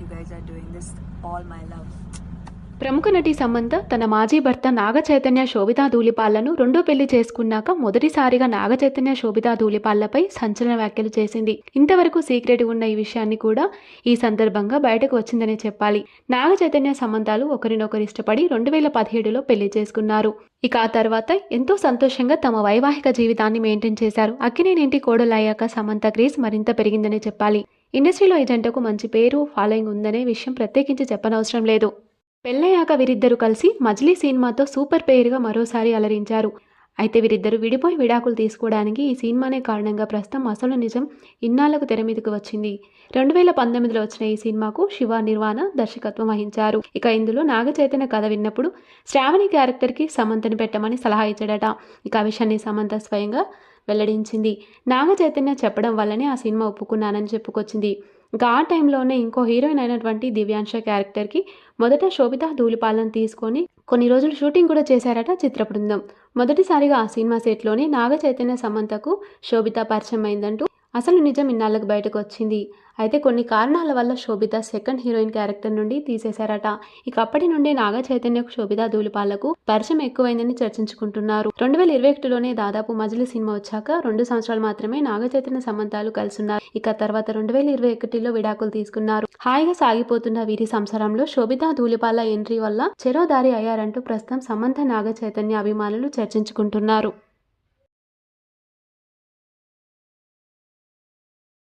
you guys are doing this all my love. ప్రముఖ నటి సమంత తన మాజీ భర్త నాగ చైతన్య శోభితా ధూళిపాళ్ళను రెండో పెళ్ళి చేసుకున్నాక మొదటిసారిగా నాగ చైతన్య శోభితా ధూళిపాళ్ళపై సంచలన వ్యాఖ్యలు చేసింది. ఇంతవరకు సీక్రెట్ ఉన్న ఈ విషయాన్ని కూడా ఈ సందర్భంగా బయటకు వచ్చిందనే చెప్పాలి. నాగ చైతన్య సమంతాలు ఒకరినొకరు ఇష్టపడి రెండు వేల పదిహేడులో పెళ్ళి చేసుకున్నారు. ఇక ఆ తర్వాత ఎంతో సంతోషంగా తమ వైవాహిక జీవితాన్ని మెయింటైన్ చేశారు. అక్కినేనింటి కోడలయ్యాక సమంత క్రేజ్ మరింత పెరిగిందనే చెప్పాలి. ఇండస్ట్రీలో ఈ జంటకు మంచి పేరు ఫాలోయింగ్ ఉందనే విషయం ప్రత్యేకించి చెప్పనవసరం లేదు. పెళ్ళయ్యాక వీరిద్దరూ కలిసి మజిలీ సినిమాతో సూపర్ పేరుగా మరోసారి అలరించారు. అయితే వీరిద్దరు విడిపోయి విడాకులు తీసుకోవడానికి ఈ సినిమానే కారణంగా ప్రస్తుతం అసలు నిజం ఇన్నాళ్ళకు తెర మీదకు వచ్చింది. రెండు వేల పంతొమ్మిదిలో వచ్చిన ఈ సినిమాకు శివ నిర్వాణ దర్శకత్వం వహించారు. ఇక ఇందులో నాగచైతన్య కథ విన్నప్పుడు శ్రావణి క్యారెక్టర్కి సమంతని పెట్టమని సలహా ఇచ్చాడట. ఇక ఆ విషయాన్ని సమంత స్వయంగా వెల్లడించింది. నాగ చైతన్య చెప్పడం వల్లనే ఆ సినిమా ఒప్పుకున్నానని చెప్పుకొచ్చింది. ఇంకా ఆ టైంలోనే ఇంకో హీరోయిన్ అయినటువంటి దివ్యాంశ క్యారెక్టర్కి మొదట శోభిత ధూళిపాలను తీసుకొని కొన్ని రోజులు షూటింగ్ కూడా చేశారట చిత్ర బృందం మొదటిసారిగా ఆ సినిమా సెట్లోనే నాగ చైతన్య సమంతకు శోభిత పరిచయం అయిందంటూ అసలు నిజం ఇన్నాళ్ళకు బయటకు వచ్చింది అయితే కొన్ని కారణాల వల్ల శోభిత సెకండ్ హీరోయిన్ క్యారెక్టర్ నుండి తీసేశారట. ఇక అప్పటి నుండి నాగ చైతన్యకు శోభిత ధూళిపాలకు పరిచయం ఎక్కువైందని చర్చించుకుంటున్నారు. రెండు వేల ఇరవై ఒకటిలోనే దాదాపు మజిలీ సినిమా వచ్చాక రెండు సంవత్సరాలు మాత్రమే నాగ చైతన్య సంబంధాలు కలిసున్నారు. ఇక తర్వాత రెండు వేల ఇరవై ఒకటిలో విడాకులు తీసుకున్నారు. హాయిగా సాగిపోతున్న వీరి సంసారంలో శోభిత ధూళిపాల ఎంట్రీ వల్ల చెరోదారి అయ్యారంటూ ప్రస్తుతం సమంత నాగ చైతన్య అభిమానులు చర్చించుకుంటున్నారు.